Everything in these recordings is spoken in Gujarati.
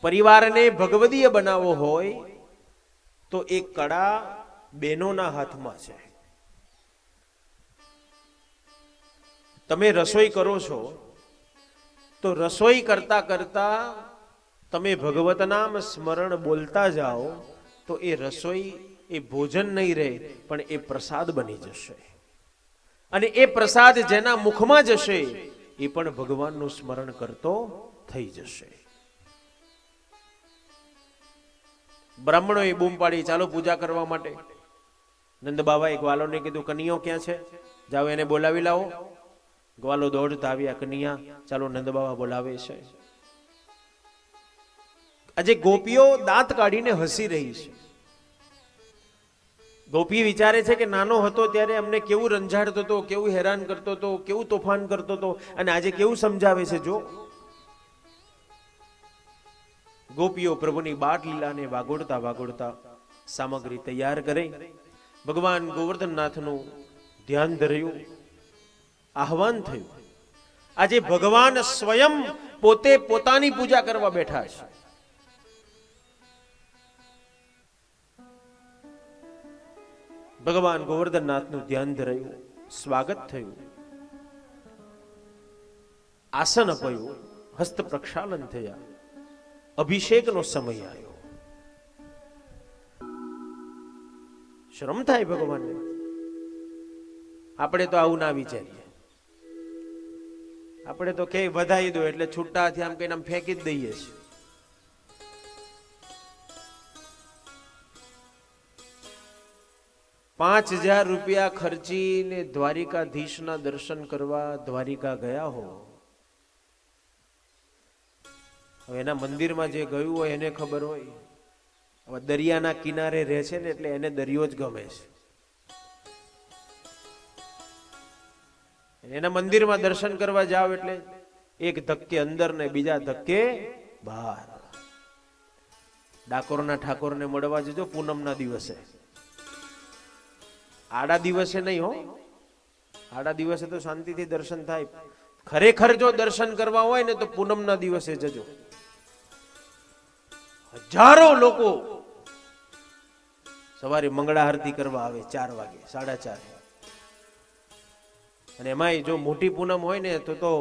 પરિવારને ભગવદીય બનાવવો હોય, તો એ કળા બહેનોના હાથમાં છે. તમે રસોઈ કરો છો, તો રસોઈ કરતા કરતા તમે ભગવત નામ સ્મરણ બોલતા જાઓ, તો એ રસોઈ એ ભોજન નહીં રહે, પણ એ પ્રસાદ બની જશે. અને એ પ્રસાદ જેના મુખમાં જશે, એ પણ ભગવાનનું સ્મરણ કરતો થઈ જશે. બ્રાહ્મણોએ બૂમ પાડી ચાલો પૂજા કરવા માટે. નંદ બાબાએ ગ્વાલોને કીધું, કનિયો ક્યાં છે? જાઓ એને બોલાવી લાવો. ગ્વાલો દોડતા આવ્યા કનિયા, ચાલો નંદ બાબા બોલાવે છે. આજે ગોપીઓ દાંત કાઢીને હસી રહી છે. ગોપી વિચારે છે કે નાનો હતો ત્યારે અમને કેવું રંજાડતો હતો, કેવું હેરાન કરતો હતો, કેવું તોફાન કરતો હતો, અને આજે કેવું સમજાવે છે, જો ગોપીઓ પ્રભુની બાટ લીલાને વાગોડતા વાગોડતા સામગ્રી તૈયાર કરે. ભગવાન ગોવર્ધનનાથનું ધ્યાન ધર્યું. આહવાન થયું. આજે ભગવાન સ્વયં પોતે પોતાની પૂજા કરવા બેઠા છે. ભગવાન ગોવર્ધનનાથનું ધ્યાન ધરાયું. સ્વાગત થયું. આસન અપાયું. હસ્ત પ્રક્ષાલન થયા. અભિષેકનો સમય આવ્યો. શરમ થાય ભગવાનને? આપણે તો આવું ના વિચારીએ. આપણે તો કે વધાઈ દો એટલે છૂટાથી આમ કહીને આમ ફેંકી જ દઈએ છીએ. પાંચ હજાર રૂપિયા ખર્ચીને દ્વારિકાધીશના દર્શન કરવા દ્વારિકા ગયા હો. એના મંદિરમાં જે ગયું હોય એને ખબર હોય. હવે દરિયાના કિનારે રહે છે ને એટલે એને દરિયો જ ગમે છે. એના મંદિરમાં દર્શન કરવા જાવ એટલે એક ધક્કે અંદર ને બીજા ધક્કે બહાર. ડાકોરના ઠાકોરને મળવા જજો પૂનમના દિવસે. આડા દિવસે નહીં હો. આડા દિવસે તો શાંતિથી દર્શન થાય. ખરેખર જો દર્શન કરવા હોય ને તો પૂનમના દિવસે જજો. હજારો લોકો સવારે મંગળા આરતી કરવા આવે ચાર વાગે, સાડા ચાર. અને એમાં જો મોટી પૂનમ હોય ને તો તો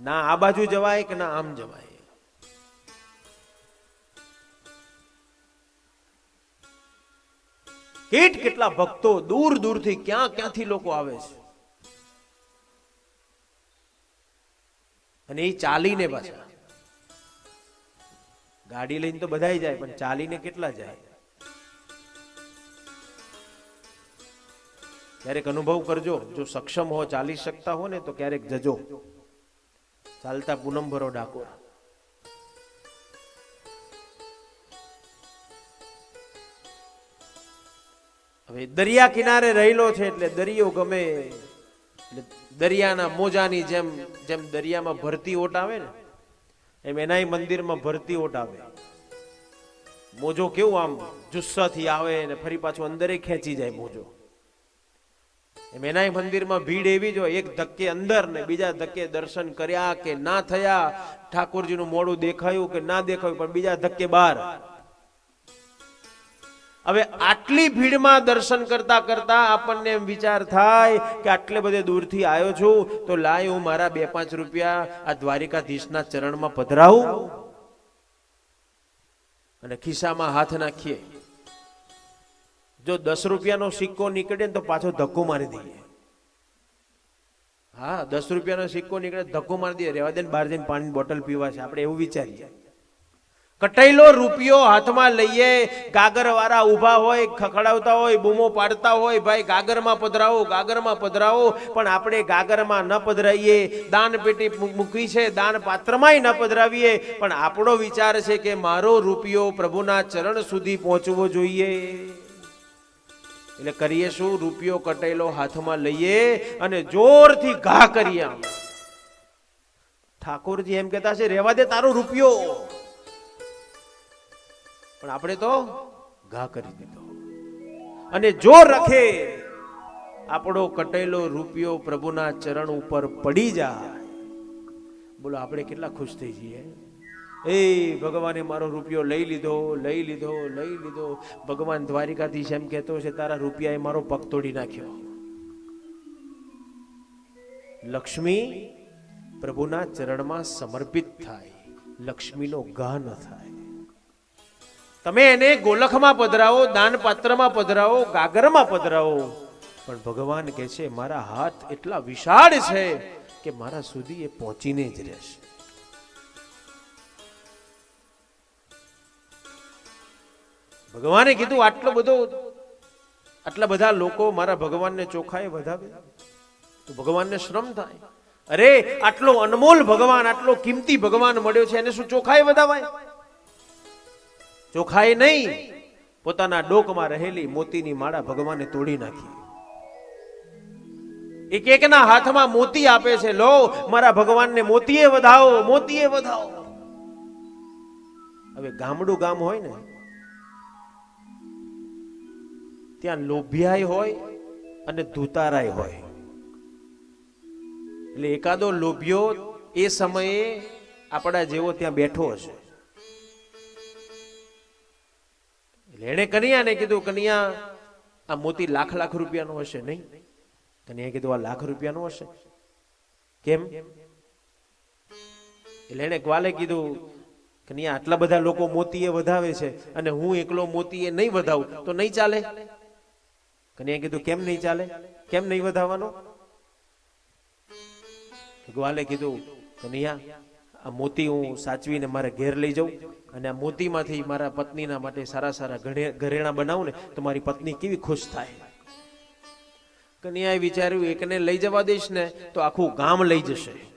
ના આ બાજુ જવાય કે ના આમ જવાય? કેટ કેટલા ભક્તો દૂર દૂરથી ક્યાં ક્યાંથી લોકો આવે છે? અને એ ચાલીને પાછા. ગાડી લઈને તો બધાય જાય, પણ ચાલીને કેટલા જાય? ક્યારેક અનુભવ કરજો, જો સક્ષમ હો, ચાલી શકતા હો ને, તો ક્યારેક જજો. ચાલતા પૂનમ ભરો ડાકોર. હવે દરિયા કિનારે રહેલો છે એટલે દરિયો ગમે, એટલે દરિયાના મોજાની જેમ જેમ દરિયામાં ભરતી ઓટ આવે ને એમ એનાય મંદિરમાં ભરતી ઓઢાવે. મોજો કેવું આમ જુસ્સાથી આવે ને ફરી પાછું અંદરે ખેંચી જાય મોજો. એમ એનાય મંદિરમાં ભીડ એવી જ એક ધક્કે અંદર ને બીજા ધક્કે દર્શન કર્યા કે ના થયા, ઠાકોરજીનું મોડું દેખાયું કે ના દેખાયું, પણ બીજા ધક્કે બહાર. હવે આટલી ભીડમાં દર્શન કરતા કરતા આપણને એમ વિચાર થાય કે આટલે બધે દૂરથી આવ્યો છું, તો લાય હું મારા બે પાંચ રૂપિયા આ દ્વારિકાધીશના ચરણમાં પધરાવું. અને ખિસ્સામાં હાથ નાખીએ. જો દસ રૂપિયાનો સિક્કો નીકળે તો પાછો ધક્કો મારી દઈએ. હા, દસ રૂપિયાનો સિક્કો નીકળે ધક્કો મારી દઈએ. રેવા દે બહાર જઈને પાણીની બોટલ પીવા છે. આપણે એવું વિચારીએ. કટાયેલો રૂપિયો હાથમાં લઈએ ગાગર વાળા ઊભા હોય, ખખડાવતા હોય, બૂમો પાડતા હોય, ભાઈ ગાગરમાં પધરાવો ગાગરમાં પધરાવો, પણ આપણે ગાગરમાં ન પધરાઈએ. દાન પેટી મૂકી છે, દાન પાત્રમાંય ન પધરાવીએ. પણ આપણો વિચાર છે કે મારો રૂપિયો પ્રભુના ચરણ સુધી પહોંચવો જોઈએ. એટલે કરીએ શું? રૂપિયો કટેલો હાથમાં લઈએ અને જોરથી ઘા કરીએ ઠાકોરજી એમ કહેતા છે રેવા દે તારો રૂપિયો. પણ આપણે તો ઘા કરી દીધો. અને જો રખે આપણો કટેલો રૂપિયો પ્રભુના ચરણ ઉપર પડી જાય. બોલો, આપણે કેટલા ખુશ થઈ જઈએ. એ ભગવાને મારો રૂપિયો લઈ લીધો લઈ લીધો લઈ લીધો. ભગવાન દ્વારિકાધીશ એમ કહેતો છે, તારા રૂપિયાએ મારો પગ તોડી નાખ્યો. લક્ષ્મી પ્રભુના ચરણમાં સમર્પિત થાય. લક્ષ્મીનો ગાહ ન થાય. તમે એને ગોલખમાં પધરાવો, દાનપાત્રમાં પધરાવો, ગાગરમાં પધરાવો. પણ ભગવાન કહે છે, મારા હાથ એટલા વિશાળ છે કે મારા સુધી એ પહોંચીને જ રહેશે. ભગવાને કીધું, આટલો બધો, આટલા બધા લોકો મારા ભગવાનને ચોખાએ વધાવે? તો ભગવાનને શ્રમ થાય. અરે, આટલો અનમોલ ભગવાન, આટલો કિંમતી ભગવાન મળ્યો છે, એને શું ચોખાએ વધાવાય? ચોખાએ નહીં. પોતાના ડોકમાં રહેલી મોતીની માળા ભગવાને તોડી નાખી. એક એકના હાથમાં મોતી આપે છે, લો, મારા ભગવાનને મોતીએ વધાવો મોતીએ વધાવો. હવે ગામડું ગામ હોય ને, ત્યાં લોભિયાય હોય અને ધૂતારાય હોય. એટલે એકાદો લોભિયો એ સમયે આપણા જેવો ત્યાં બેઠો હશે. એટલે એણે કન્યાને કીધું, કન્યા, આ મોતી લાખ લાખ રૂપિયાનો હશે નહીં? કન્યાએ કીધું, આ લાખ રૂપિયાનો હશે. કેમ? એટલે એણે ગ્વાલે કીધું, કન્યા, આટલા બધા લોકો મોતીએ વધાવે છે અને હું એકલો મોતીએ નહીં વધાવું, તો નહીં ચાલે? કન્યાએ કીધું, કેમ નહીં ચાલે? કેમ નહીં વધાવવાનો? ગ્વાલે કીધું, કન્યા આ મોતી હું સાચવીને મારે ઘેર લઈ જાઉં અને આ મોતીમાંથી મારા પત્નીના માટે સારા સારા ઘરે- ઘરેણાં બનાવું ને તો મારી પત્ની કેવી ખુશ થાય. કન્યાએ વિચાર્યું, એકને લઈ જવા દઈશ ને તો આખું ગામ લઈ જશે.